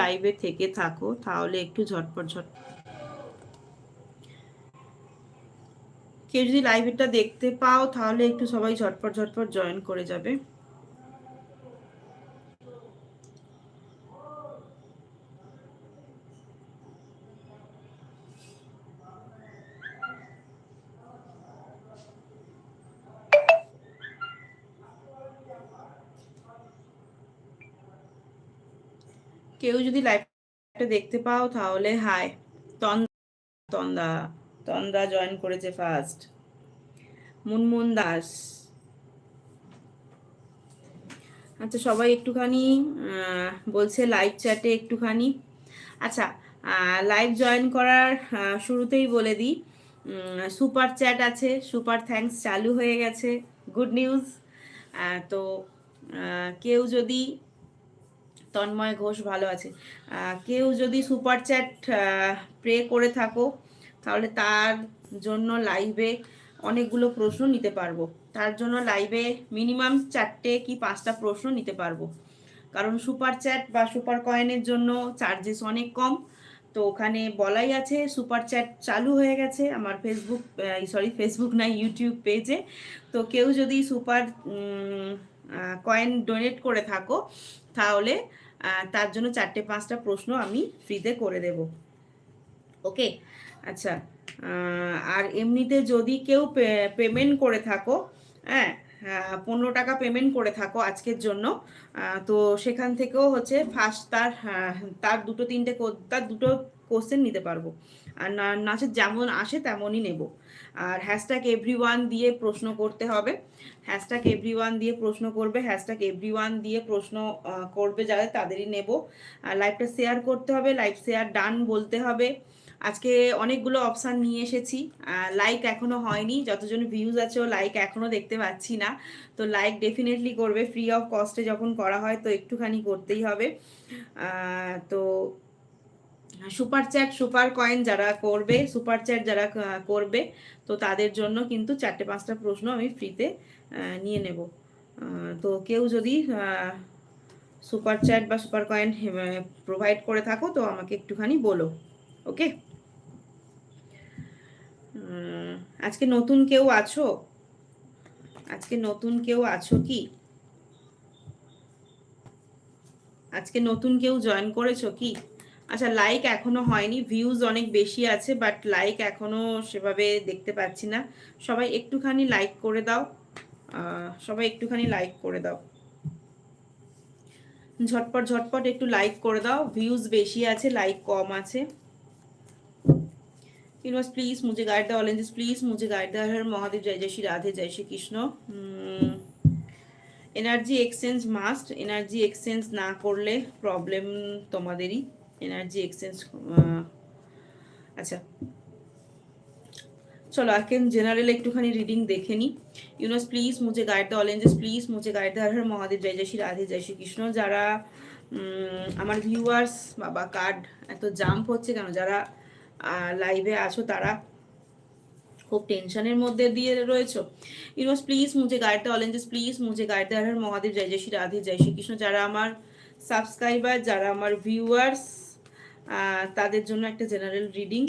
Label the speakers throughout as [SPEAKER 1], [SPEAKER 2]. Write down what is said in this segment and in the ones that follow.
[SPEAKER 1] লাইভে থেকে থাকো, তাহলে একটু ঝটপট ঝট কেউ যদি লাইভটা দেখতে পাও, তাহলে একটু সবাই ঝটপট ঝটপট জয়েন করে যাবে। কেউ যদি লাইভটা দেখতে পাও তাহলে হাই তন্দা তন্দা তন্দা জয়েন করেছে ফার্স্ট মুনমুন দাস। আচ্ছা সবাই একটুখানি বলছে লাইভ চ্যাটে একটুখানি। আচ্ছা লাইভ জয়েন করার শুরুতেই বলে দিই সুপার চ্যাট আছে সুপার থ্যাঙ্কস চালু হয়ে গেছে গুড নিউজ তো কেউ যদি তন্ময় ঘোষ ভালো আছে। কেউ যদি সুপার চ্যাট প্রে করে থাকো, তাহলে তার জন্য লাইভে অনেকগুলো প্রশ্ন নিতে পারব। তার জন্য লাইভে মিনিমাম চারটে কি পাঁচটা প্রশ্ন নিতে পারব। কারণ সুপার চ্যাট বা সুপার কয়েনের জন্য চার্জেস অনেক কম। তো ওখানে বলাই আছে, সুপার চ্যাট চালু হয়ে গেছে আমার ফেসবুক সরি ফেসবুক না ইউটিউব পেজে তো কেউ যদি সুপার কয়েন ডোনেট করে থাকো, তাহলে তার জন্য চারটে পাঁচটা প্রশ্ন আমি ফ্রিতে করে দেব। ওকে? আচ্ছা আর এমনিতে যদি কেউ পেমেন্ট করে থাকো হ্যাঁ পনেরো টাকা পেমেন্ট করে থাকো আজকের জন্য তো সেখান থেকেও হচ্ছে ফার্স্ট তার তার দুটো তিনটে তার দুটো কোশ্চেন নিতে পারব। আর নাচের যেমন আসে তেমনই নেব। আর হ্যাশট্যাগ এভরি ওয়ান দিয়ে প্রশ্ন করতে হবে। হ্যাশট্যাগ এভরি ওয়ান দিয়ে প্রশ্ন করবে হ্যাশট্যাগ এভরি ওয়ান দিয়ে প্রশ্ন করবে যাদের তাদেরই নেব। আর লাইভটা শেয়ার করতে হবে লাইভ শেয়ার ডান বলতে হবে। আজকে অনেকগুলো অপশান নিয়ে এসেছি। লাইক এখনও হয়নি, যতজন ভিউজ আছে ও লাইক এখনও দেখতে পাচ্ছি না। তো লাইক ডেফিনেটলি করবে ফ্রি অফ কস্টে যখন করা হয়, তো একটুখানি করতেই হবে। তো সুপার চ্যাট সুপার কয়েন যারা করবে সুপার চ্যাট যারা করবে, তো তাদের জন্য কিন্তু চারটে পাঁচটা প্রশ্ন আমি ফ্রিতে নিয়ে নেব। তো কেউ যদি সুপার চ্যাট বা সুপার কয়েন প্রোভাইড করে থাকো, তো আমাকে একটুখানি বলো ওকে আজকে নতুন কেউ আছো? আজকে নতুন কেউ আছো কি? আজকে নতুন কেউ জয়েন করেছ কি? আচ্ছা লাইক এখনও হয়নি ভিউজ অনেক বেশি আছে বাট লাইক এখনও সেভাবে দেখতে পাচ্ছি না। সবাই একটুখানি লাইক করে দাও। সবাই একটুখানি লাইক করে দাও। ঝটপট ঝটপট একটু লাইক করে দাও। ভিউজ বেশি আছে লাইক কম আছে। ইউনিভার্স প্লিজ মুজে গাইড দ্য অলেঞ্জেস প্লিজ মুজে গাইড দা, হর, মহাদেব, জয় জয়, শ্রী রাধে, জয়, Shri Krishna. Energy exchange must energy exchange না করলে প্রবলেম তোমাদেরই। এনার্জি এক্সচেঞ্জ আচ্ছা। চলো এখন জেনারেল একটুখানি রিডিং দেখে নি। ইউনোস প্লিজ মুঝে গাইড দ্য অলেঞ্জেস প্লিজ মুঝে গাইড দ্য হর, মহাদেব, জয় জয় শ্রী রাধে, জয় শ্রী কৃষ্ণ। যারা আমার ভিউয়ার্স বাবা কার্ড এত জাম্প হচ্ছে কেন? যারা লাইভে আছো, তারা খুব টেনশনের মধ্যে দিয়ে রয়েছো। ইউনোস প্লিজ মুঝে গাইড দ্য অলেঞ্জেস প্লিজ মুঝে গাইড দ্য হর, মহাদেব, জয় জয় শ্রী রাধে, জয় শ্রী কৃষ্ণ। যারা আমার সাবস্ক্রাইবার যারা আমার ভিউয়ার্স তাদের জন্য একটা জেনারেল রিডিং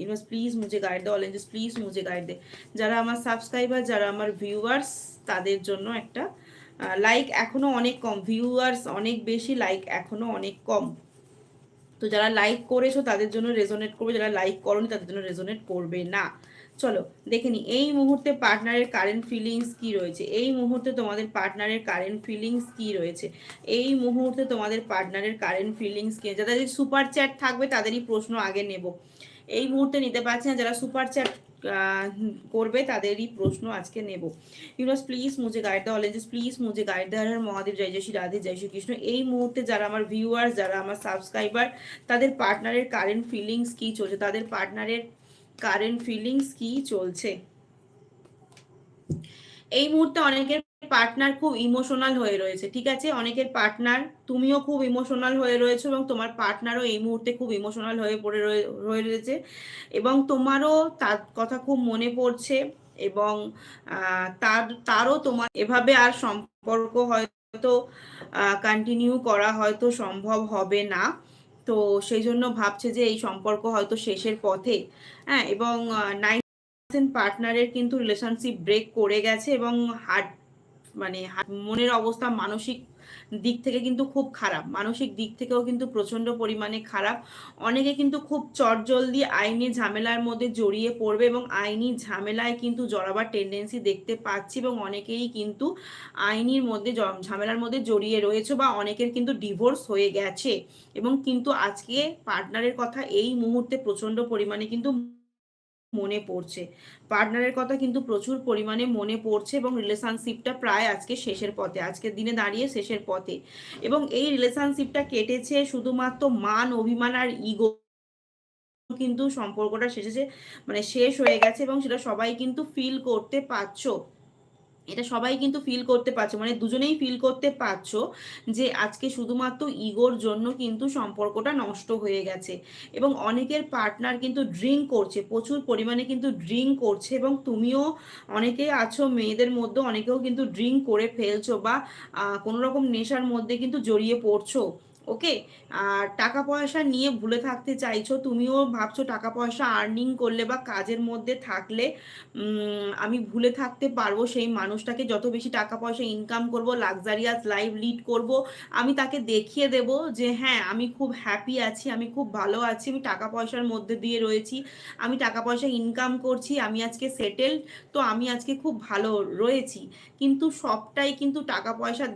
[SPEAKER 1] ইউনোস প্লিজ মুঝে গাইড দে অল অলেঞ্জেস প্লিজ মুজে গাইড দে যারা আমার সাবস্ক্রাইবার যারা আমার ভিউয়ার্স তাদের জন্য একটা লাইক এখনও অনেক কম ভিউয়ার্স অনেক বেশি লাইক এখনও অনেক কম। তো যারা লাইক করেছ, তাদের জন্য রেজোনেট করবে, যারা লাইক করনি, তাদের জন্য রেজোনেট করবে না। চলো, দেখে নি, এই মুহূর্তে পার্টনারের কারেন্ট ফিলিংস কি রয়েছে? এই মুহূর্তে তোমাদের পার্টনারের কারেন্ট ফিলিংস কি রয়েছে? এই মুহূর্তে তোমাদের পার্টনারের কারেন্ট ফিলিংস কি? যাদের সুপার চ্যাট থাকবে, তাদেরই প্রশ্ন আগে নেব। এই মুহূর্তে নিতে পারছি না, যারা সুপার চ্যাট করবে, তাদেরই প্রশ্ন আজকে নেব। ইউনোস প্লিজ মুঝে গাইড দ্য অলেঞ্জেস প্লিজ মুঝে গাইড দ্য মহাদেব, জয় জয় রাধে, জয় শ্রী কৃষ্ণ এই মুহূর্তে যারা আমার ভিউয়ার্স যারা আমার সাবস্ক্রাইবার তাদের পার্টনারের কারেন্ট ফিলিংস কি চলছে? তাদের পার্টনারের কারেন্ট ফিলিংস কি চলছে? এই মুহূর্তে অনেকের পার্টনার খুব ইমোশনাল হয়ে রয়েছে, ঠিক আছে? অনেকের পার্টনার তুমিও খুব ইমোশনাল হয়ে রয়েছে এবং তোমার পার্টনারও এই মুহূর্তে খুব ইমোশনাল হয়ে পড়ে হয়ে রয়েছে এবং তোমারও তার কথা খুব মনে পড়ছে এবং তার, তারও তোমার এভাবে আর সম্পর্ক হয়তো কন্টিনিউ করা হয়তো সম্ভব হবে না। তো সেই জন্য ভাবছে যে এই সম্পর্ক হয়তো শেষের পথে। হ্যাঁ এবং নাইন পার্টনারের কিন্তু রিলেশনশিপ ব্রেক করে গেছে এবং হার্ট মানে মনের অবস্থা, মানসিক দিক থেকে কিন্তু খুব খারাপ। মানসিক দিক থেকেও কিন্তু প্রচণ্ড পরিমাণে খারাপ। অনেকে কিন্তু খুব চটজলদি আইনি ঝামেলার মধ্যে জড়িয়ে পড়বে এবং আইনি ঝামেলায় কিন্তু জড়াবার টেন্ডেন্সি দেখতে পাচ্ছি এবং অনেকেই কিন্তু আইনির মধ্যে ঝামেলার মধ্যে জড়িয়ে রয়েছে বা অনেকের কিন্তু ডিভোর্স হয়ে গেছে এবং কিন্তু আজকে পার্টনারের কথা এই মুহূর্তে প্রচণ্ড পরিমাণে কিন্তু মনে পড়ছে। পার্টনারের কথা কিন্তু প্রচুর পরিমাণে মনে পড়ছে এবং রিলেশনশিপটা প্রায় আজকে শেষের পথে, আজকের দিনে দাঁড়িয়ে শেষের পথে। এবং এই রিলেশনশিপটা কেটেছে শুধুমাত্র মান, অভিমান আর ইগো কিন্তু সম্পর্কটা শেষেছে মানে শেষ হয়ে গেছে এবং সেটা সবাই কিন্তু ফিল করতে পারছ। এটা সবাই কিন্তু ফিল করতে পারছ মানে দুজনেই ফিল করতে পারছ যে আজকে শুধুমাত্র ইগোর জন্য কিন্তু সম্পর্কটা নষ্ট হয়ে গেছে। এবং অনেকের পার্টনার কিন্তু ড্রিঙ্ক করছে, প্রচুর পরিমাণে কিন্তু ড্রিঙ্ক করছে এবং তুমিও অনেকেই আছো, মেয়েদের মধ্যে অনেকেও কিন্তু ড্রিঙ্ক করে ফেলছো বা কোনো রকম নেশার মধ্যে কিন্তু জড়িয়ে পড়ছো। ওকে? আর টাকা পয়সা নিয়ে ভুলে থাকতে চাইছো, তুমিও ভাবছ টাকা পয়সা আর্নিং করলে বা কাজের মধ্যে থাকলে আমি ভুলে থাকতে পারব সেই মানুষটাকে। যত বেশি টাকা পয়সা ইনকাম করব লাক্সারিয়াস লাইফ লিড করব, আমি তাকে দেখিয়ে দেব যে হ্যাঁ আমি খুব হ্যাপি আছি, আমি খুব ভালো আছি, আমি টাকা পয়সার মধ্যে দিয়ে রয়েছি, আমি টাকা পয়সা ইনকাম করছি, আমি আজকে সেটেল তো আমি আজকে খুব ভালো রয়েছি। কিন্তু সবটাই কিন্তু টাকা পয়সা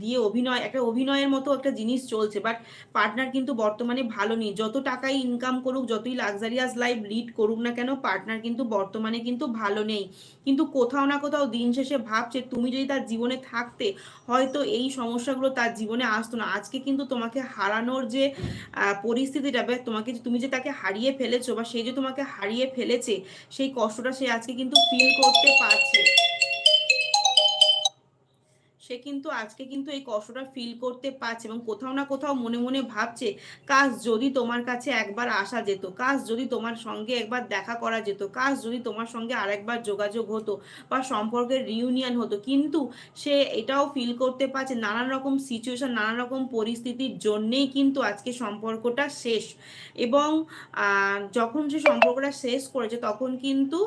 [SPEAKER 1] দিয়ে অভিনয়, একটা অভিনয়ের মতো একটা জিনিস চলছে। বাট পার্টনার কিন্তু বর্তমানে ভালো নেই। যত টাকাই ইনকাম করুক, যতই লাক্সারিয়াস লাইফ লিড করুক না কেন পার্টনার কিন্তু বর্তমানে কিন্তু ভালো নেই। কিন্তু কোথাও না কোথাও দিন শেষে ভাবছে, তুমি যদি তার জীবনে থাকতে, হয়তো এই সমস্যাগুলো তার জীবনে আসতো না। আজকে কিন্তু তোমাকে হারানোর যে পরিস্থিতিটা তোমাকে তুমি যে তাকে হারিয়ে ফেলেছো, বা সে যে তোমাকে হারিয়ে ফেলেছে, সেই কষ্টটা সে আজকে কিন্তু ফিল করতে পারছে। সে কিন্তু আজকে কিন্তু এই কষ্টটা ফিল করতে পারছে এবং কোথাও না কোথাও মনে মনে ভাবছে কাজ যদি তোমার কাছে একবার আসা যেত কাজ যদি তোমার সঙ্গে একবার দেখা করা যেত কাজ যদি তোমার সঙ্গে আরেকবার যোগাযোগ হতো বা সম্পর্কের রিউনিয়ন হতো। কিন্তু সে এটাও ফিল করতে পারছে নানান রকম সিচুয়েশন নানান রকম পরিস্থিতির জন্যেই কিন্তু আজকে সম্পর্কটা শেষ। এবং যখন সে সম্পর্কটা শেষ করেছে তখন কিন্তু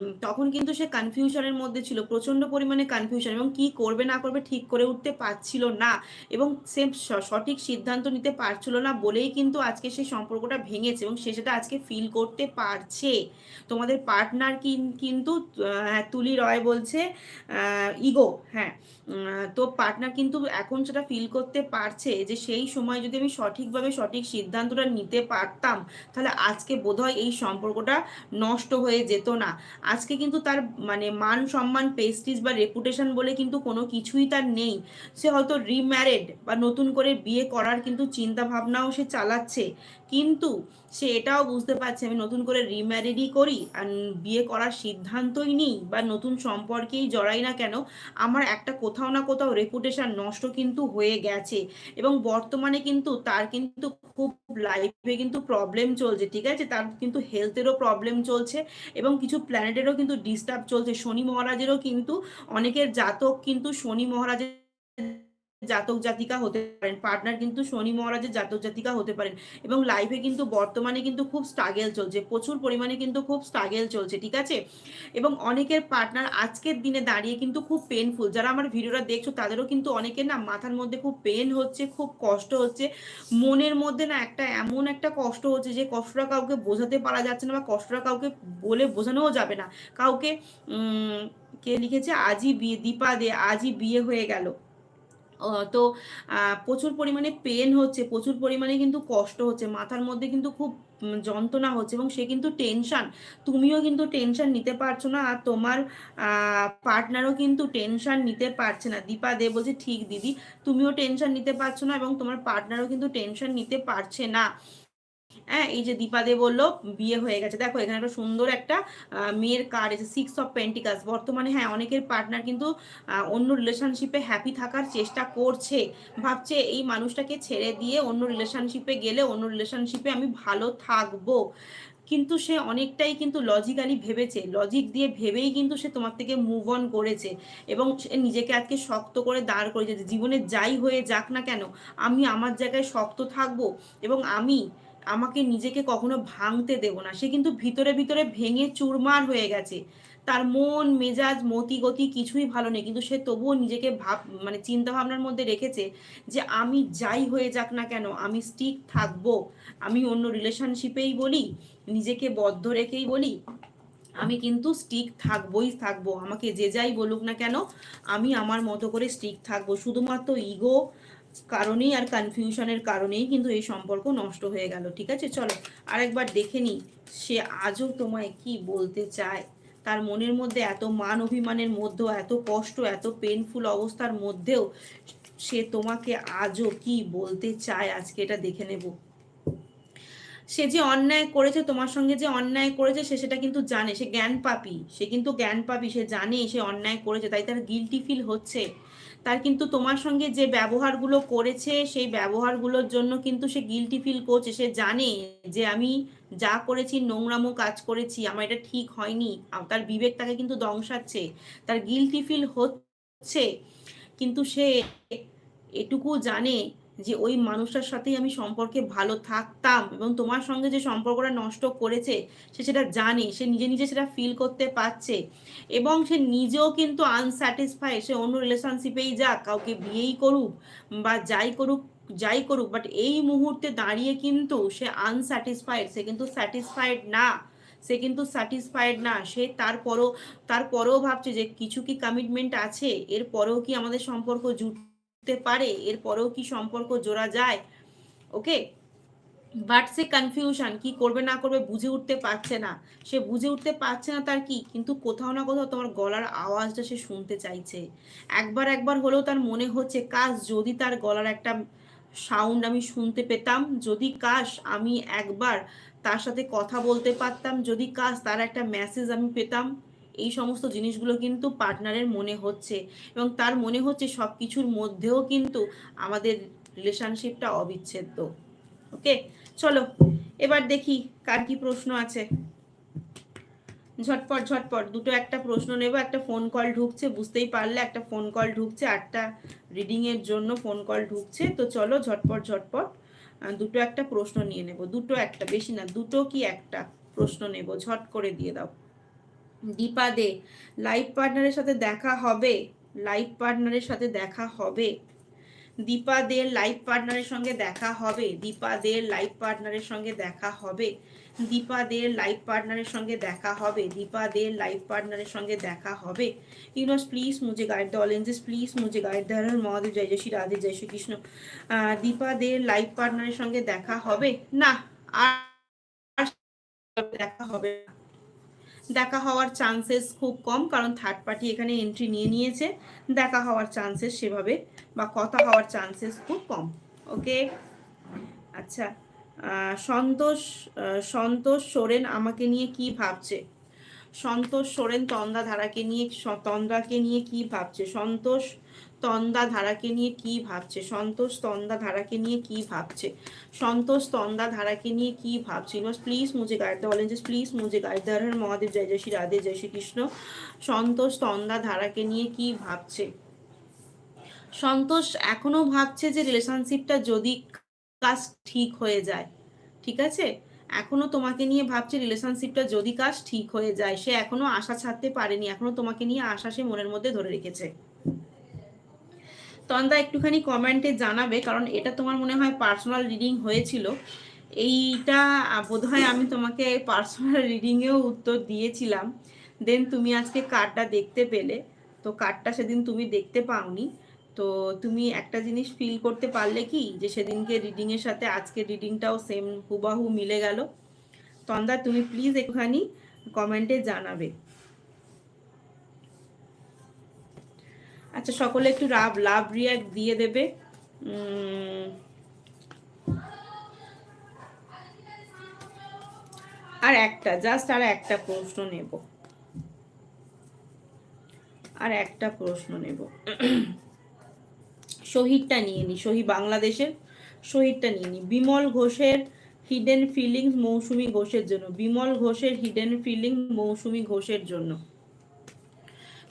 [SPEAKER 1] তখন কিন্তু সে কনফিউশনের মধ্যে ছিল প্রচণ্ড পরিমাণে কনফিউশন এবং কি করবে না করবে ঠিক করে উঠতে পারছিল না এবং সে সঠিক সিদ্ধান্ত নিতে পারছিল না বলেই কিন্তু আজকে সেই সম্পর্কটা ভেঙেছে এবং সে সেটা আজকে ফিল করতে পারছে। তোমাদের পার্টনার কিন্তু হ্যাঁ তুলি রয় বলছে ইগো হ্যাঁ তো পার্টনার কিন্তু এখন সেটা ফিল করতে পারছে যে সেই সময় যদি আমি সঠিকভাবে সঠিক সিদ্ধান্তটা নিতে পারতাম, তাহলে আজকে বোধহয় এই সম্পর্কটা নষ্ট হয়ে যেত না। আজকে কিন্তু তার মানে মান সম্মান পেস্টিজ বা রেপুটেশন বলে কিন্তু কোনো কিছুই তার নেই। সে হয়তো রিম্যারেড বা নতুন করে বিয়ে করার কিন্তু চিন্তা ভাবনাও সে চালাচ্ছে। কিন্তু সে এটাও বুঝতে পারছে, আমি নতুন করে রিম্যারিডই করি আর বিয়ে করার সিদ্ধান্তই নিই বা নতুন সম্পর্কেই জড়াই না কেন, আমার একটা কোথাও না কোথাও রেপুটেশন নষ্ট কিন্তু হয়ে গেছে। এবং বর্তমানে কিন্তু তার কিন্তু খুব লাইফে কিন্তু প্রবলেম চলছে, ঠিক আছে? তার কিন্তু হেলথেরও প্রবলেম চলছে এবং কিছু প্ল্যানেটেরও কিন্তু ডিস্টার্ব চলছে। শনি মহারাজেরও কিন্তু অনেকের জাতক কিন্তু শনি মহারাজের জাতক জাতিকা হতে পারেন। পার্টনার কিন্তু শনি মহারাজের জাতক জাতিকা হতে পারেন এবং লাইফে কিন্তু বর্তমানে কিন্তু খুব স্ট্রাগেল চলছে। প্রচুর পরিমাণে কিন্তু খুব স্ট্রাগেল চলছে, ঠিক আছে? এবং অনেকের পার্টনার আজকের দিনে দাঁড়িয়ে কিন্তু খুব পেনফুল যারা আমার ভিডিওটা দেখছ, তাদেরও কিন্তু অনেকের না মাথার মধ্যে খুব পেন হচ্ছে, খুব কষ্ট হচ্ছে। মনের মধ্যে না একটা এমন একটা কষ্ট হচ্ছে যে কষ্টটা কাউকে বোঝাতে পারা যাচ্ছে না বা কষ্টটা কাউকে বলে বোঝানোও যাবে না। কাউকে কে লিখেছে? আজই বিয়ে, দীপা দে, আজই বিয়ে হয়ে গেল। তো প্রচুর পরিমাণে পেন হচ্ছে, প্রচুর পরিমাণে কিন্তু কষ্ট হচ্ছে, মাথার মধ্যে কিন্তু খুব যন্ত্রণা হচ্ছে এবং সে কিন্তু টেনশান তুমিও কিন্তু টেনশান নিতে পারছ না আর তোমার পার্টনারও কিন্তু টেনশান নিতে পারছে না। দীপা দে বলছে, ঠিক দিদি, তুমিও টেনশান নিতে পারছ না এবং তোমার পার্টনারও কিন্তু টেনশান নিতে পারছে না। হ্যাঁ এই যে দীপাদে বলল, বিয়ে হয়ে গেছে। দেখো, এখানে একটা সুন্দর একটা মেয়ের কার্ড এসে সিক্স অফ পেন্টিকাস বর্তমানে হ্যাঁ অনেকের পার্টনার কিন্তু অন্য রিলেশনশিপে হ্যাপি থাকার চেষ্টা করছে। ভাবছে এই মানুষটাকে ছেড়ে দিয়ে অন্য রিলেশনশিপে গেলে অন্য রিলেশনশিপে আমি ভালো থাকব। কিন্তু সে অনেকটাই কিন্তু লজিক্যালি ভেবেছে। লজিক দিয়ে ভেবেই কিন্তু সে তোমার থেকে মুভ অন করেছে। এবং সে নিজেকে আজকে শক্ত করে দাঁড় করেছে জীবনে যাই হয়ে যাক না কেন, আমি আমার জায়গায় শক্ত থাকব এবং আমি আমাকে নিজেকে কখনো ভাঙতে দেব না। সে কিন্তু ভিতরে ভিতরে ভেঙে চুরমার হয়ে গেছে। তার মন, মেজাজ মতি গতি কিছুই ভালো নেই। কিন্তু সে তবুও নিজেকে ভাব মানে চিন্তা ভাবনার মধ্যে রেখেছে যে আমি যাই হয়ে যাক না কেন, আমি স্টিক থাকব। আমি অন্য রিলেশনশিপেই বলি, নিজেকে বদ্ধ রেখেই বলি, আমি কিন্তু স্টিক থাকবোই থাকব। আমাকে যে যাই বলুক না কেন, আমি আমার মতো করে স্টিক থাকব। শুধুমাত্র ইগো কারণেই আর কনফিউশনের কারণেই কিন্তু এই সম্পর্ক নষ্ট হয়ে গেল, ঠিক আছে? চলো, আরেকবার দেখে নি সে আজও তোমায় কি বলতে চায়? তার মনের মধ্যে এত মান অভিমানের মধ্যেও, এত কষ্ট, এত পেনফুল অবস্থার মধ্যেও সে তোমাকে আজও কি বলতে চায়? আজকে এটা দেখে নেব। সে যে অন্যায় করেছে, তোমার সঙ্গে যে অন্যায় করেছে, সে সেটা কিন্তু জানে। সে জ্ঞান পাপি সে কিন্তু জ্ঞান পাপি সে জানে সে অন্যায় করেছে, তাই তার গিলটি ফিল হচ্ছে। তার কিন্তু তোমার সঙ্গে যে ব্যবহারগুলো করেছে, সেই ব্যবহারগুলোর জন্য কিন্তু সে গিলটি ফিল করছে। সে জানে যে আমি যা করেছি, নোংরামো কাজ করেছি, আমার এটা ঠিক হয়নি। তার বিবেক তাকে কিন্তু দংশাচ্ছে তার গিলটি ফিল হচ্ছে। কিন্তু সে এটুকু জানে যে ওই মানুষটার সাথেই আমি সম্পর্কে ভালো থাকতাম এবং তোমার সঙ্গে যে সম্পর্কটা নষ্ট করেছে, সে সেটা জানে, সে নিজে নিজে সেটা ফিল করতে পারছে এবং সে নিজেও কিন্তু আনস্যাটিসফাই সে অন্য রিলেশনশিপেই যাক, কাউকে বিয়েই করুক বা যাই করুক যাই করুক বাট এই মুহূর্তে দাঁড়িয়ে কিন্তু সে আনস্যাটিসফাইড সে কিন্তু স্যাটিসফাইড না, সে কিন্তু স্যাটিসফাইড না, সে তারপরও, তারপরেও ভাবছে যে কিছু কি কমিটমেন্ট আছে, এরপরেও কি আমাদের সম্পর্ক জুট উঠতে পারে, এরপরেও কি সম্পর্ক জোড়া যায়? ওকে বাট সে কনফিউশন কি করবে না করবে বুঝে উঠতে পারছে না। সে বুঝে উঠতে পারছে না তার কি? কিন্তু কোথাও না কোথাও তোমার গলার আওয়াজটা সে শুনতে চাইছে। একবার একবার হলেও তার মনে হচ্ছে কাজ যদি তার গলার একটা সাউন্ড আমি শুনতে পেতাম, যদি কাশ, আমি একবার তার সাথে কথা বলতে পারতাম, যদি কাজ তার একটা মেসেজ আমি পেতাম। এই সমস্ত জিনিসগুলো কিন্তু পার্টনারের মনে হচ্ছে এবং তার মনে হচ্ছে সব কিছুর মধ্যেও কিন্তু আমাদের রিলেশনশিপটা অবিচ্ছেদ্য। ওকে চলো, এবার দেখি কার কি প্রশ্ন আছে। ঝটপট ঝটপট, দুটো একটা প্রশ্ন নেব, একটা ফোন কল ঢুকছে, বুঝতেই পারলে একটা ফোন কল ঢুকছে, আটটা রিডিংয়ের জন্য ফোন কল ঢুকছে, তো চলো ঝটপট ঝটপট দুটো একটা প্রশ্ন নিয়ে নেব, দুটো একটা, বেশি না, দুটো কি একটা প্রশ্ন নেব, ঝট করে দিয়ে দাও। দীপা দে লাইফ পার্টনারের সাথে দেখা হবে লাইফ পার্টনারের সাথে দেখা হবে। দীপা দে লাইফ পার্টনারের সঙ্গে দেখা হবে। দীপা দে লাইফ পার্টনারের সঙ্গে দেখা হবে। দীপা দে লাইফ পার্টনারের সঙ্গে দেখা হবে। দীপা দে লাইফ পার্টনারের সঙ্গে দেখা হবে। ইউনোস প্লিজ মুঝে গাইড দ্য অলেঞ্জেস প্লিজ মুঝে গাইড দ্য হর মহাদেব, জয় জয়, শ্রী রাধে, জয়, শ্রী কৃষ্ণ। দীপা দে লাইফ পার্টনারের সঙ্গে দেখা হবে? না আর দেখা হবে না। দেখা হওয়ার চান্সেস খুব কম, কারণ থার্ড পার্টি এখানে এন্ট্রি নিয়ে নিয়েছে। দেখা হওয়ার চান্সেস সেভাবে বা কথা হওয়ার চান্সেস খুব কম ওকে আচ্ছা সন্তোষ সন্তোষ সোরেন আমাকে নিয়ে কি ভাবছে? সন্তোষ সোরেন তন্দা ধারাকে নিয়ে তন্দ্রাকে নিয়ে কি ভাবছে? সন্তোষ তন্দা ধারাকে নিয়ে কি ভাবছে? সন্তোষ তন্দা ধারাকে নিয়ে কি ভাবছে? সন্তোষ তন্দা ধারাকে নিয়ে কি ভাবছে? ইউনিভার্স প্লিজ মুঝে গাইড বলেন যে প্লিজ মুঝে গাইড হর মহাদেব, জয় জয় শ্রী রাধে, জয় শ্রী কৃষ্ণ। সন্তোষ তন্দা ধারাকে নিয়ে কি ভাবছে? সন্তোষ এখনও ভাবছে যে রিলেশনশিপটা যদি কাজ ঠিক হয়ে যায়, ঠিক আছে? এখনও তোমাকে নিয়ে ভাবছে রিলেশনশিপটা যদি কাজ ঠিক হয়ে যায়, সে এখনও আশা ছাড়তে পারেনি, এখনও তোমাকে নিয়ে আশা সে মনের মধ্যে ধরে রেখেছে। তন্দা একটুখানি কমেন্টে জানাবে, কারণ এটা তোমার মনে হয় পার্সোনাল রিডিং হয়েছিল। এইটা বোধহয় আমি তোমাকে পার্সোনাল রিডিংয়েও উত্তর দিয়েছিলাম। দেন তুমি আজকে কার্ডটা দেখতে পেলে। তো কার্ডটা সেদিন তুমি দেখতে পাওনি। তো তুমি একটা জিনিস ফিল করতে পারলে কি, যে সেদিনকে রিডিংয়ের সাথে আজকে রিডিংটাও সেম হুবাহু মিলে গেল। তন্দা তুমি প্লিজ একটুখানি কমেন্টে জানাবে। আচ্ছা সকলে একটু লাভ লাভ রিয়াক্ট দিয়ে দেবে। আর একটা জাস্ট আর একটা প্রশ্ন নেব। আর একটা প্রশ্ন নেব। শহীদটা নিয়ে নি, শহীদ বাংলাদেশের শহীদটা নিয়ে নি। বিমল ঘোষের হিডেন ফিলিংস মৌসুমি ঘোষের জন্য, বিমল ঘোষের হিডেন ফিলিং মৌসুমি ঘোষের জন্য।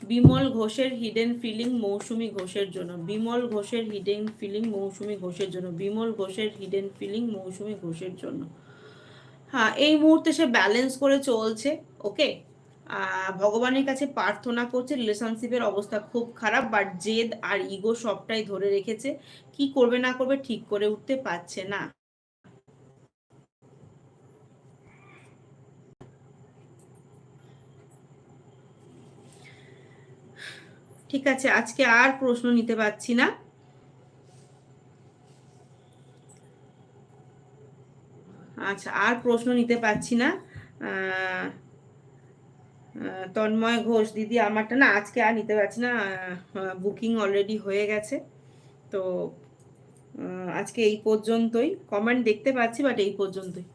[SPEAKER 1] বিমল ঘোষের হিডেন ফিলিং মৌসুমি ঘোষের জন্য। বিমল ঘোষের হিডেন ফিলিং মৌসুমি ঘোষের জন্য। বিমল ঘোষের হিডেন ফিলিং মৌসুমি ঘোষের জন্য। হ্যাঁ এই মুহূর্তে সে ব্যালেন্স করে চলছে ওকে ভগবানের কাছে প্রার্থনা করছে রিলেশনশিপের অবস্থা খুব খারাপ বাট জেদ আর ইগো সবটাই ধরে রেখেছে। কি করবে না করবে ঠিক করে উঠতে পারছে না। ঠিক আছে, আজকে আর প্রশ্ন নিতে পারছি না। আচ্ছা আর প্রশ্ন নিতে পারছি না। তন্ময় ঘোষ, দিদি আমারটা না আজকে আর নিতে পারছি না। বুকিং অলরেডি হয়ে গেছে। তো আজকে এই পর্যন্তই। কমেন্ট দেখতে পাচ্ছি বাট এই পর্যন্তই।